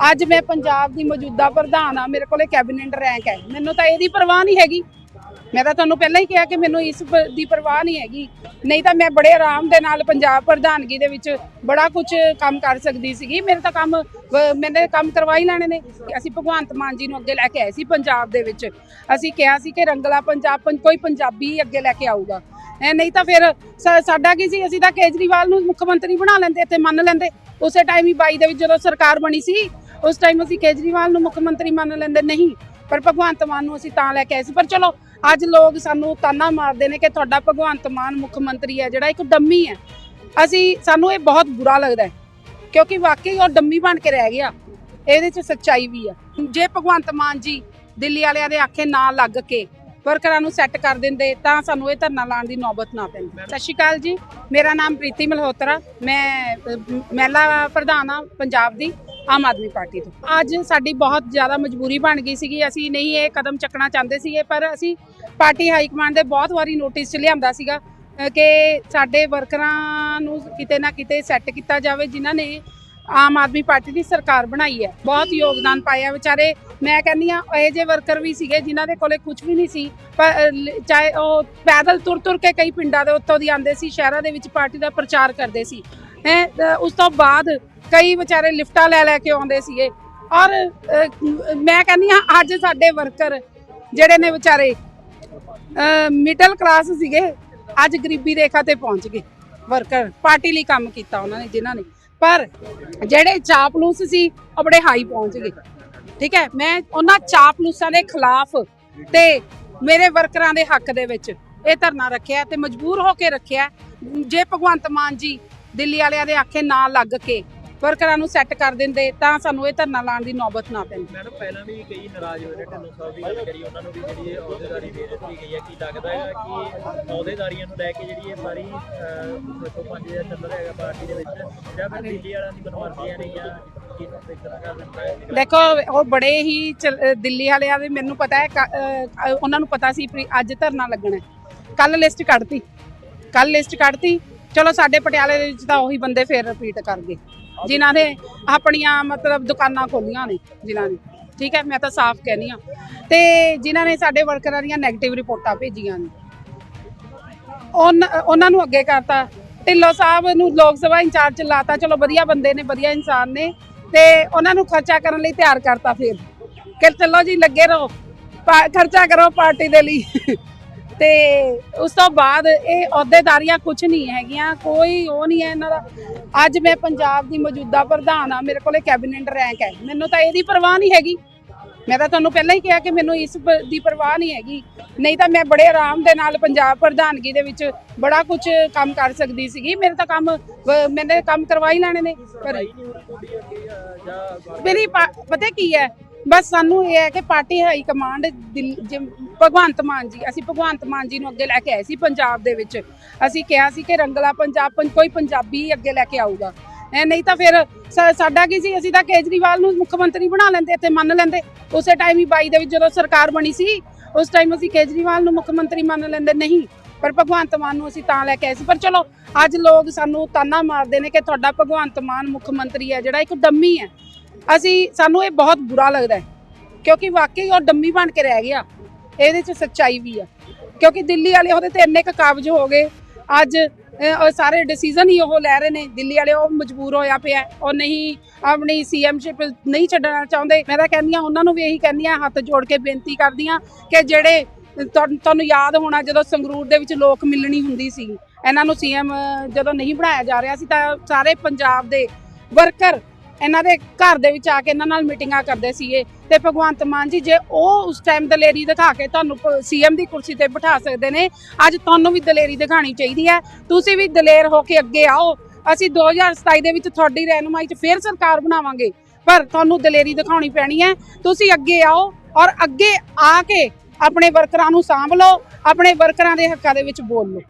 ਅੱਜ ਮੈਂ ਪੰਜਾਬ ਦੀ ਮੌਜੂਦਾ ਪ੍ਰਧਾਨ ਆ ਮੇਰੇ ਕੋਲੇ ਕੈਬਨਿਟ ਰੈਂਕ ਹੈ। ਮੈਨੂੰ ਤਾਂ ਇਹਦੀ ਪਰਵਾਹ ਨਹੀਂ ਹੈਗੀ। ਮੈਂ ਤਾਂ ਤੁਹਾਨੂੰ ਪਹਿਲਾਂ ਹੀ ਕਿਹਾ ਕਿ ਮੈਨੂੰ ਇਸ ਦੀ ਪਰਵਾਹ ਨਹੀਂ ਹੈਗੀ। ਨਹੀਂ ਤਾਂ ਮੈਂ ਬੜੇ ਆਰਾਮ ਦੇ ਨਾਲ ਪੰਜਾਬ ਪ੍ਰਧਾਨਗੀ ਦੇ ਵਿੱਚ ਬੜਾ ਕੁਝ ਕੰਮ ਕਰ ਸਕਦੀ ਸੀਗੀ। ਮੇਰੇ ਤਾਂ ਕੰਮ ਵ- ਮੈਨੇ ਕੰਮ ਕਰਵਾ ਹੀ ਲੈਣੇ ਨੇ। ਅਸੀਂ ਭਗਵੰਤ ਮਾਨ ਜੀ ਨੂੰ ਅੱਗੇ ਲੈ ਕੇ ਆਏ ਸੀ ਪੰਜਾਬ ਦੇ ਵਿੱਚ। ਅਸੀਂ ਕਿਹਾ ਸੀ ਕਿ ਰੰਗਲਾ ਪੰਜਾਬ ਪੰ- ਕੋਈ ਪੰਜਾਬੀ ਅੱਗੇ ਲੈ ਕੇ ਆਊਗਾ। ਐ ਨਹੀਂ ਤਾਂ ਫਿਰ ਸਾਡਾ ਕੀ ਸੀ? ਅਸੀਂ ਤਾਂ ਕੇਜਰੀਵਾਲ ਨੂੰ ਮੁੱਖ ਮੰਤਰੀ ਬਣਾ ਲੈਂਦੇ ਤੇ ਮੰਨ ਲੈਂਦੇ। ਉਸੇ ਟਾਈਮ ਹੀ 22 ਦੇ ਵਿੱਚ ਜਦੋਂ ਸਰਕਾਰ ਬਣੀ ਸੀ ਉਸ ਟਾਈਮ ਅਸੀਂ ਕੇਜਰੀਵਾਲ ਨੂੰ ਮੁੱਖ ਮੰਤਰੀ ਮੰਨ ਲੈਂਦੇ, ਨਹੀਂ, ਪਰ ਭਗਵੰਤ ਮਾਨ ਨੂੰ ਅਸੀਂ ਤਾਂ ਲੈ ਕੇ ਆਏ ਸੀ। ਪਰ ਚਲੋ, ਅੱਜ ਲੋਕ ਸਾਨੂੰ ਤਾਨਾ ਮਾਰਦੇ ਨੇ ਕਿ ਤੁਹਾਡਾ ਭਗਵੰਤ ਮਾਨ ਮੁੱਖ ਮੰਤਰੀ ਹੈ, ਜਿਹੜਾ ਇੱਕ ਡੰਮੀ ਹੈ। ਅਸੀਂ, ਸਾਨੂੰ ਇਹ ਬਹੁਤ ਬੁਰਾ ਲੱਗਦਾ ਹੈ, ਕਿਉਂਕਿ ਵਾਕਈ ਉਹ ਡੰਮੀ ਬਣ ਕੇ ਰਹਿ ਗਿਆ। ਇਹਦੇ 'ਚ ਸੱਚਾਈ ਵੀ ਆ। ਜੇ ਭਗਵੰਤ ਮਾਨ ਜੀ ਦਿੱਲੀ ਵਾਲਿਆਂ ਦੇ ਆਖੇ ਨਾ ਲੱਗ ਕੇ ਵਰਕਰਾਂ ਨੂੰ ਸੈੱਟ ਕਰ ਦਿੰਦੇ, ਤਾਂ ਸਾਨੂੰ ਇਹ ਧਰਨਾ ਲਾਉਣ ਦੀ ਨੌਬਤ ਨਾ ਪੈਂਦੀ। ਸਤਿ ਸ਼੍ਰੀ ਅਕਾਲ ਜੀ, ਮੇਰਾ ਨਾਮ ਪ੍ਰੀਤੀ ਮਲਹੋਤਰਾ, ਮੈਂ ਮਹਿਲਾ ਪ੍ਰਧਾਨ ਆ ਪੰਜਾਬ ਦੀ। ਆਮ ਆਦਮੀ ਪਾਰਟੀ ਤੋਂ। ਅੱਜ ਸਾਡੀ ਬਹੁਤ ਜ਼ਿਆਦਾ ਮਜਬੂਰੀ ਬਣ ਗਈ ਸੀਗੀ। ਅਸੀਂ ਨਹੀਂ ਇਹ ਕਦਮ ਚੱਕਣਾ ਚਾਹੁੰਦੇ ਸੀਗੇ ਪਰ ਅਸੀਂ ਪਾਰਟੀ ਹਾਈ ਕਮਾਂਡ ਦੇ ਬਹੁਤ ਵਾਰੀ ਨੋਟਿਸ ਚ ਲਿਆਂਦਾ ਸੀਗਾ ਕਿ ਸਾਡੇ ਵਰਕਰਾਂ ਨੂੰ ਕਿਤੇ ਨਾ ਕਿਤੇ ਸੈੱਟ ਕੀਤਾ ਜਾਵੇ ਜਿਨ੍ਹਾਂ ਨੇ ਆਮ ਆਦਮੀ ਪਾਰਟੀ ਦੀ ਸਰਕਾਰ ਬਣਾਈ ਹੈ। ਬਹੁਤ ਯੋਗਦਾਨ ਪਾਇਆ ਵਿਚਾਰੇ। ਮੈਂ ਕਹਿੰਦੀ ਆ ਇਹ ਜੇ ਵਰਕਰ ਵੀ ਸੀਗੇ ਜਿਨ੍ਹਾਂ ਦੇ ਕੋਲੇ ਕੁਝ ਵੀ ਨਹੀਂ ਸੀ ਪਰ ਚਾਹੇ ਉਹ ਪੈਦਲ ਤੁਰ ਤੁਰ ਕੇ ਕਈ ਪਿੰਡਾਂ ਦੇ ਉੱਤੋਂ ਦੀ ਆਉਂਦੇ ਸੀ ਸ਼ਹਿਰਾਂ ਦੇ ਵਿੱਚ ਪਾਰਟੀ ਦਾ ਪ੍ਰਚਾਰ ਕਰਦੇ ਸੀ। ਹੈਂ, ਉਸ ਤੋਂ ਬਾਅਦ ਕਈ ਵਿਚਾਰੇ ਲਿਫਟਾਂ ਲੈ ਲੈ ਕੇ ਆਉਂਦੇ ਸੀਗੇ। ਔਰ ਮੈਂ ਕਹਿੰਦੀ ਹਾਂ, ਅੱਜ ਸਾਡੇ ਵਰਕਰ ਜਿਹੜੇ ਨੇ ਵਿਚਾਰੇ ਮਿਡਲ ਕਲਾਸ ਸੀਗੇ, ਅੱਜ ਗਰੀਬੀ ਰੇਖਾ ਤੇ ਪਹੁੰਚ ਗਏ। ਵਰਕਰ ਪਾਰਟੀ ਲਈ ਕੰਮ ਕੀਤਾ ਉਹਨਾਂ ਨੇ, ਜਿਨ੍ਹਾਂ ਨੇ। ਪਰ ਜਿਹੜੇ ਚਾਪਲੂਸ ਸੀ, ਉਹ ਬੜੇ ਹਾਈ ਪਹੁੰਚ ਗਏ। ਠੀਕ ਹੈ, ਮੈਂ ਉਹਨਾਂ ਚਾਪਲੂਸਾਂ ਦੇ ਖਿਲਾਫ ਤੇ ਮੇਰੇ ਵਰਕਰਾਂ ਦੇ ਹੱਕ ਦੇ ਵਿੱਚ ਇਹ ਧਰਨਾ ਰੱਖਿਆ ਤੇ ਮਜਬੂਰ ਹੋ ਕੇ ਰੱਖਿਆ। ਜੇ ਭਗਵੰਤ ਮਾਨ ਜੀ ਦਿੱਲੀ ਵਾਲਿਆਂ ਦੇ ਆਖੇ ਨਾ ਲੱਗ ਕੇ ਵਰਕਰਾਂ ਨੂੰ ਸੈੱਟ ਕਰ ਦਿੰਦੇ ਤਾਂ ਸਾਨੂੰ ਇਹ ਧਰਨਾ ਲਾਉਣ ਦੀ ਨੌਬਤ ਨਾ ਪੈਂਦੀ। ਮੈਡਮ ਪਹਿਲਾਂ ਵੀ ਕਈ ਨਾਰਾਜ਼ ਹੋਏ ਨੇ ਢਿੱਲੋਂ ਸਾਹਿਬ ਦੀ ਗੱਲ ਕਰੀ ਉਹਨਾਂ ਨੂੰ ਵੀ ਜਿਹੜੀ ਅਹੁਦੇਦਾਰੀ ਦੇ ਦਿੱਤੀ ਗਈ ਹੈ। ਕੀ ਲੱਗਦਾ ਹੈ ਕਿ ਅਹੁਦੇਦਾਰੀਆਂ ਨੂੰ ਲੈ ਕੇ ਜਿਹੜੀ ਇਹ ਸਾਰੀ ਦੇਖੋ ਪੰਜ ਜਾਂ ਚੱਲ ਰਿਹਾ ਹੈਗਾ ਪਾਰਟੀ ਦੇ ਵਿੱਚ ਜਾਂ ਫਿਰ ਦਿੱਲੀ ਵਾਲਿਆਂ ਦੀ ਬਦਮਾਸ਼ੀਆਂ ਨੇ ਜਾਂ ਦੇਖੋ ਉਹ ਬੜੇ ਹੀ ਦਿੱਲੀ ਵਾਲਿਆਂ ਦੇ ਮੈਨੂੰ ਪਤਾ ਹੈ ਉਹਨਾਂ ਨੂੰ ਪਤਾ ਸੀ ਅੱਜ ਧਰਨਾ ਲੱਗਣਾ ਕੱਲ ਲਿਸਟ ਕੱਢਤੀ। ਕੱਲ ਲਿਸਟ ਕੱਢਤੀ। ਚਲੋ ਸਾਡੇ ਪਟਿਆਲੇ ਦੇ ਵਿੱਚ ਤਾਂ ਉਹੀ ਬੰਦੇ ਫੇਰ ਰਿਪੀਟ ਕਰ ਗਏ। ਜਿਨ੍ਹਾਂ ਨੇ ਆਪਣੀਆਂ ਮਤਲਬ ਦੁਕਾਨਾਂ ਖੋਲੀਆਂ ਨੇ, ਜਿਨ੍ਹਾਂ ਨੇ ਠੀਕ ਹੈ, ਮੈਂ ਤਾਂ ਸਾਫ਼ ਕਹਿਨੀ ਆ ਤੇ ਜਿਨ੍ਹਾਂ ਨੇ ਸਾਡੇ ਵਰਕਰਾਂ ਦੀਆਂ 네ਗੇਟਿਵ ਰਿਪੋਰਟਾਂ ਭੇਜੀਆਂ ਨੇ। ਉਹਨਾਂ ਨੂੰ ਅੱਗੇ ਕਰਤਾ। ਢਿੱਲੋਂ ਸਾਹਿਬ ਨੂੰ ਲੋਕ ਸਭਾ ਇੰਚਾਰਜ ਲਾਤਾ। ਚਲੋ, ਵਧੀਆ ਬੰਦੇ ਨੇ, ਵਧੀਆ ਇਨਸਾਨ ਨੇ। ਤੇ ਉਹਨਾਂ ਨੂੰ ਖਰਚਾ ਕਰਨ ਲਈ ਤਿਆਰ ਕਰਤਾ ਫਿਰ। ਕਿ ਚਲੋ ਜੀ, ਲੱਗੇ ਰਹੋ। ਖਰਚਾ ਕਰੋ ਪਾਰਟੀ ਦੇ ਲਈ। ਤੇ ਉਸ ਤੋਂ ਬਾਅਦ ਇਹ ਅਹੁਦੇਦਾਰੀਆਂ ਕੁਝ ਨਹੀਂ ਹੈਗੀਆਂ ਕੋਈ ਉਹ ਨਹੀਂ ਹੈ ਇਹਨਾਂ ਦਾ। ਅੱਜ ਮੈਂ ਪੰਜਾਬ ਦੀ ਮੌਜੂਦਾ ਪ੍ਰਧਾਨ ਆ ਮੇਰੇ ਕੋਲੇ ਕੈਬਨਿਟ ਰੈਂਕ ਹੈ। ਮੈਨੂੰ ਤਾਂ ਇਹਦੀ ਪਰਵਾਹ ਨਹੀਂ ਹੈਗੀ। ਮੈਂ ਤਾਂ ਤੁਹਾਨੂੰ ਪਹਿਲਾਂ ਹੀ ਕਿਹਾ ਕਿ ਮੈਨੂੰ ਇਸ ਦੀ ਪਰਵਾਹ ਨਹੀਂ ਹੈਗੀ। ਨਹੀਂ ਤਾਂ ਮੈਂ ਬੜੇ ਆਰਾਮ ਦੇ ਨਾਲ ਪੰਜਾਬ ਪ੍ਰਧਾਨਗੀ ਦੇ ਵਿੱਚ ਬੜਾ ਕੁਝ ਕੰਮ ਕਰ ਸਕਦੀ ਸੀਗੀ। ਮੇਰੇ ਤਾਂ ਕੰਮ ਮੈਨੇ ਕੰਮ ਕਰਵਾ ਹੀ ਲੈਣੇ ਨੇ ਪਰ ਮੇਰੀ ਪਤਾ ਕੀ ਹੈ? ਬਸ ਸਾਨੂੰ ਇਹ ਹੈ ਕਿ party high command Bhagwant Mann ji, ਅਸੀਂ ਭਗਵੰਤ ਮਾਨ ਜੀ ਨੂੰ ਅੱਗੇ ਲੈ ਕੇ ਆਏ ਸੀ ਪੰਜਾਬ ਦੇ ਵਿੱਚ। ਅਸੀਂ ਕਿਹਾ ਸੀ ਕਿ ਰੰਗਲਾ ਪੰਜਾਬ ਕੋਈ ਪੰਜਾਬੀ ਅੱਗੇ ਲੈ ਕੇ ਆਊਗਾ। ਐ ਨਹੀਂ ਤਾਂ ਫਿਰ ਸਾਡਾ ਕੀ ਸੀ? ਅਸੀਂ ਤਾਂ ਕੇਜਰੀਵਾਲ ਨੂੰ ਮੁੱਖ ਮੰਤਰੀ ਬਣਾ ਲੈਂਦੇ ਤੇ ਮੰਨ ਲੈਂਦੇ। ਉਸੇ ਟਾਈਮ ਹੀ 22 ਦੇ ਵਿੱਚ ਜਦੋਂ ਸਰਕਾਰ ਬਣੀ ਸੀ, ਉਸ ਟਾਈਮ ਅਸੀਂ ਕੇਜਰੀਵਾਲ ਨੂੰ ਮੁੱਖ ਮੰਤਰੀ ਮੰਨ ਲੈਂਦੇ ਨਹੀਂ। ਪਰ ਭਗਵੰਤ ਮਾਨ ਨੂੰ ਅਸੀਂ ਤਾਂ ਲੈ ਕੇ ਆਏ ਸੀ। ਪਰ ਚਲੋ, ਅੱਜ ਲੋਕ ਸਾਨੂੰ ਤਾਨਾ ਮਾਰਦੇ ਨੇ ਕਿ ਤੁਹਾਡਾ ਭਗਵੰਤ ਮਾਨ ਮੁੱਖ ਮੰਤਰੀ ਹੈ, ਜਿਹੜਾ ਇੱਕ ਡੰਮੀ ਹੈ। ਅਸੀਂ ਸਾਨੂੰ ਇਹ ਬਹੁਤ ਬੁਰਾ ਲੱਗਦਾ ਹੈ ਕਿਉਂਕਿ ਵਾਕਈ ਉਹ ਡੰਮੀ ਬਣ ਕੇ ਰਹਿ ਗਿਆ। ਇਹਦੇ 'ਚ ਸੱਚਾਈ ਵੀ ਆ। ਕਿਉਂਕਿ ਦਿੱਲੀ ਵਾਲੇ ਉਹਦੇ ਤੇ ਇੰਨੇ ਕੁ ਕਾਬਜ ਹੋ ਗਏ। ਅੱਜ ਅਹ, ਸਾਰੇ ਡਿਸੀਜਨ ਹੀ ਉਹ ਲੈ ਰਹੇ ਨੇ। ਦਿੱਲੀ ਵਾਲੇ ਉਹ ਮਜਬੂਰ ਹੋਇਆ ਪਿਆ ਉਹ ਨਹੀਂ ਆਪਣੀ ਸੀਐਮਸ਼ਿਪ ਨਹੀਂ ਛੱਡਣਾ ਚਾਹੁੰਦੇ। ਮੈਂ ਤਾਂ ਕਹਿੰਦੀ ਆ ਉਹਨਾਂ ਨੂੰ ਵੀ ਇਹੀ ਕਹਿੰਦੀ ਆ ਹੱਥ ਜੋੜ ਕੇ ਬੇਨਤੀ ਕਰਦੀ ਆ ਕਿ ਜਿਹੜੇ ਤੁਹਾਨੂੰ ਤੁਹਾਨੂੰ ਯਾਦ ਹੋਣਾ ਜਦੋਂ ਸੰਗਰੂਰ ਦੇ ਵਿੱਚ ਲੋਕ ਮਿਲਣੀ ਹੁੰਦੀ ਸੀ। ਇਹਨਾਂ ਨੂੰ ਸੀਐਮ ਜਦੋਂ ਨਹੀਂ ਬਣਾਇਆ ਜਾ ਰਿਹਾ ਸੀ ਤਾਂ ਸਾਰੇ ਪੰਜਾਬ ਦੇ ਵਰਕਰ ਇਹਨਾਂ ਦੇ ਘਰ ਦੇ ਵਿੱਚ ਆ ਕੇ ਇਹਨਾਂ ਨਾਲ ਮੀਟਿੰਗਾਂ ਕਰਦੇ ਸੀਗੇ ਤੇ ਭਗਵੰਤ ਮਾਨ ਜੀ, ਜੇ ਉਹ ਉਸ ਟਾਈਮ ਦਲੇਰੀ ਦਿਖਾ ਕੇ ਤੁਹਾਨੂੰ ਸੀਐਮ ਦੀ ਕੁਰਸੀ ਤੇ ਬਿਠਾ ਸਕਦੇ ਨੇ, ਅੱਜ ਤੁਹਾਨੂੰ ਵੀ ਦਲੇਰੀ ਦਿਖਾਣੀ ਚਾਹੀਦੀ ਹੈ। ਤੁਸੀਂ ਵੀ ਦਲੇਰ ਹੋ ਕੇ ਅੱਗੇ ਆਓ। ਅਸੀਂ 2027 ਦੇ ਵਿੱਚ ਤੁਹਾਡੀ ਰਹਿਨੁਮਾਈ 'ਚ ਫੇਰ ਸਰਕਾਰ ਬਣਾਵਾਂਗੇ। ਪਰ ਤੁਹਾਨੂੰ ਦਲੇਰੀ ਦਿਖਾਉਣੀ ਪੈਣੀ ਹੈ। ਤੁਸੀਂ ਅੱਗੇ ਆਓ ਔਰ ਅੱਗੇ ਆ ਕੇ ਆਪਣੇ ਵਰਕਰਾਂ ਨੂੰ ਸਾਂਭ ਲਓ, ਆਪਣੇ ਵਰਕਰਾਂ ਦੇ ਹੱਕਾਂ ਦੇ ਵਿੱਚ ਬੋਲ ਲਓ।